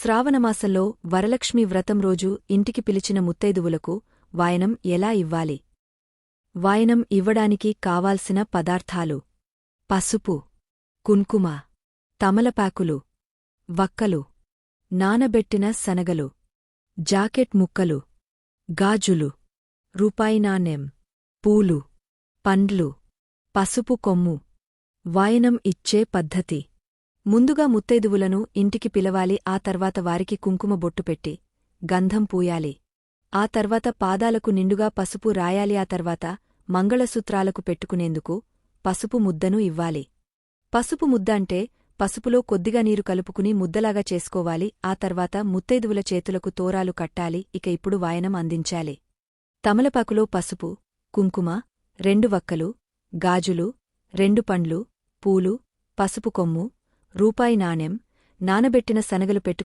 శ్రావణమాసంలో వరలక్ష్మి వ్రతం రోజు ఇంటికి పిలిచిన ముత్తైదువులకు వాయనం ఎలా ఇవ్వాలి? వాయనం ఇవ్వడానికి కావాల్సిన పదార్థాలు. పసుపు కుంకుమ తమలపాకులు వక్కలు నానబెట్టిన శనగలు జాకెట్ ముక్కలు గాజులు రూపాయి నాణ్యం పూలు పండ్లు పసుపు కొమ్ము వాయనం ఇచ్చే పద్ధతి. ముందుగా ముత్తైదువులను ఇంటికి పిలవాలి ఆ తర్వాత వారికి కుంకుమ బొట్టు పెట్టి గంధం పూయాలి. ఆ తర్వాత పాదాలకు నిండుగా పసుపు రాయాలి ఆ తర్వాత మంగళసూత్రాలకు పెట్టుకునేందుకు పసుపు ముద్దను ఇవ్వాలి. పసుపు ముద్ద అంటే పసుపులో కొద్దిగా నీరు కలుపుకుని ముద్దలాగా చేసుకోవాలి ఆ తర్వాత ముత్తైదువుల చేతులకు తోరాలు కట్టాలి ఇక ఇప్పుడు వాయనం అందించాలి. తమలపాకులో పసుపు కుంకుమ రెండు వక్కలు గాజులు రెండు పండ్లు పూలు పసుపు కొమ్ము రూపాయి నాణెం నానబెట్టిన శనగలు పెట్టు